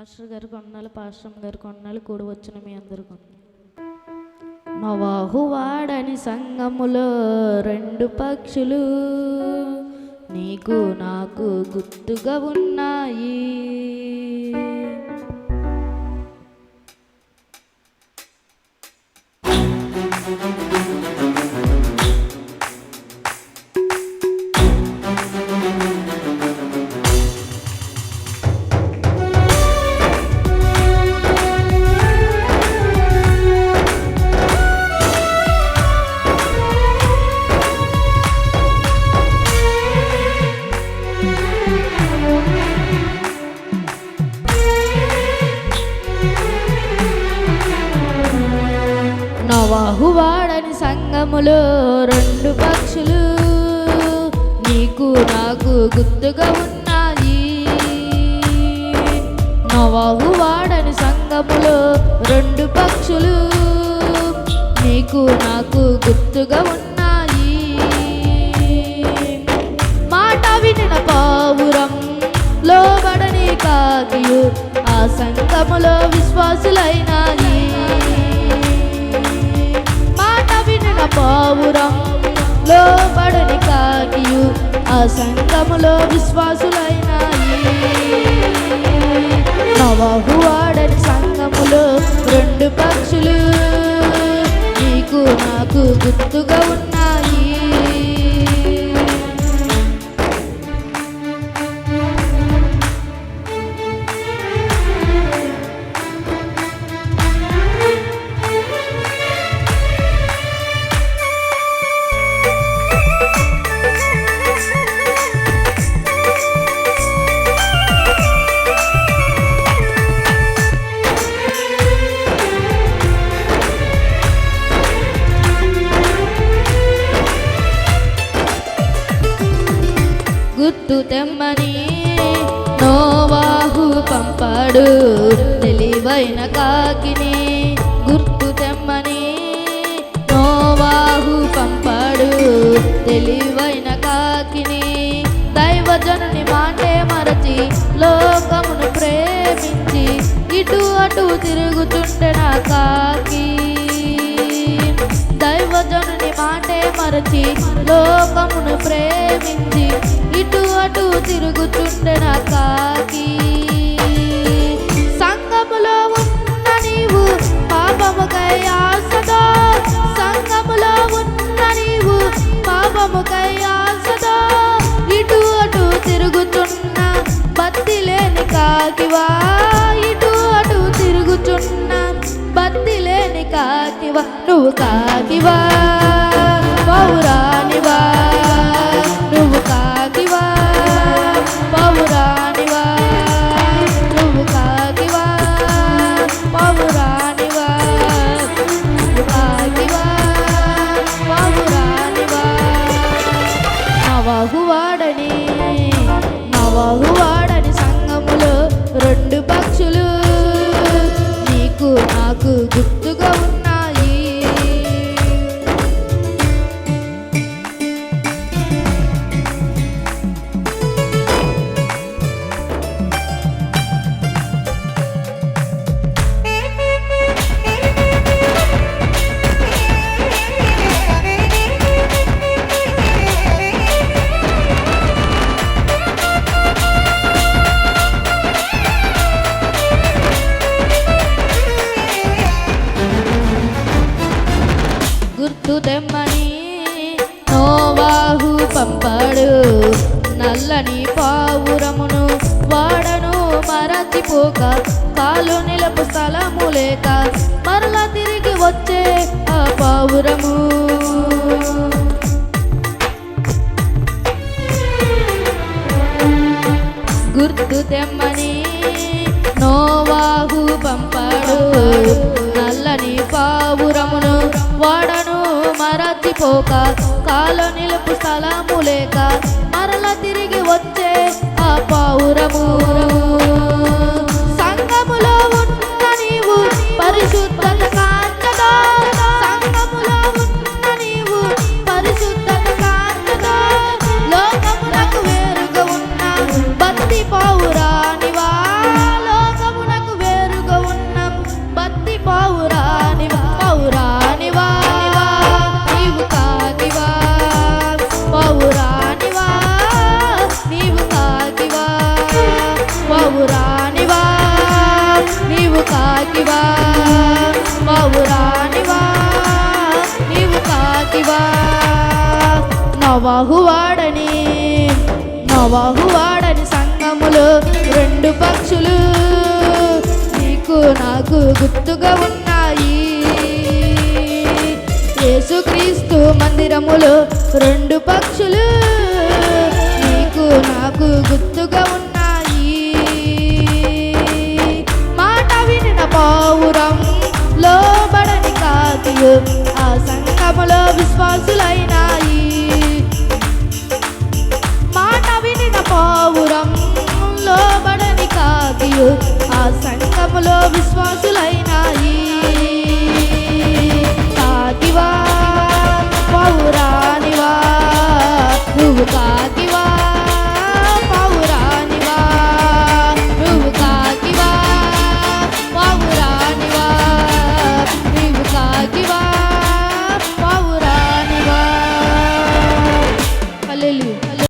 Pastor గారు కొన్నాళ్ళు pastor గారు కొన్నాళ్ళు కూడి వచ్చిన మీ అందరు నవాహువాడని సంగములో రెండు పక్షులు నీకు నాకు గుర్తుగా ఉన్నాయి. బాహువాడని సంగములో రెండు పక్షులు. నీకు నాకు గుర్తుగా ఉన్నాయి. నవాహువాడని సంగములో రెండు పక్షులు. నీకు నాకు గుర్తుగా ఉన్నాయి. మాట వినిన పావురం లోబడని కాకియు ఆ సంగములో విశ్వాసులైనాయి. ఆ సంగములో విశ్వాసులైనాయి. నవహు వాడని సంగములో రెండు పక్షులు. నీకు నాకు గుర్తుగా గుర్తు తెమ్మని నోవాహు పంపాడు. తెలివైన కాకిని గుర్తు తెమ్మని నోవాహు పంపాడు. తెలివైన కాకిని దైవజనుని మాటే మరచి లోకమును ప్రేమించి ఇటు అటు తిరుగుతుంటే నా కాకి. దైవజనుని మాటే మరచి లోకమును ప్రే అటు తిరుగుతుండే నా కాకి. సంగములో ఉన్న నీవు పాపముకై ఆశతో సంగములో ఉన్న నీవు పాపముకై ఆశతో ఇటు అటు తిరుగుతున్న బత్తి లేని కాకివా. ఇటు అటు తిరుగుతున్న బత్తి లేని కాకివా. నువ్వు కాకివా పౌరానివా నవహువాడని సంగములో నల్లని పావురమును వాడను మరచిపోక కాలు నిలపు స్థలము లేక మరలా తిరిగి వచ్చే ఆ పావురము. గుర్తు తెమ్మని నోవాహు పంపాడు. నల్లని పావురమును వాడను మరచిపోక కాలు నిలుపు స్థలము లేక వచ్చే ఆ పావురము నవాహువాడని నవాహువాడని సంగములు రెండు పక్షులు. నీకు నాకు గుర్తుగా ఉన్నాయి. యేసుక్రీస్తు మందిరములో రెండు పక్షులు. నీకు నాకు గుర్తుగా ఉన్నాయి. మాట వినిన పావురం లోబడని కాకియు ఆ సంఘములో విశ్వాసులైన పావురంలో బడని కాకియు ఆ సంఘములో విశ్వాసులైనాయి. కాకివా పౌరాణివా నువ్వు కాకి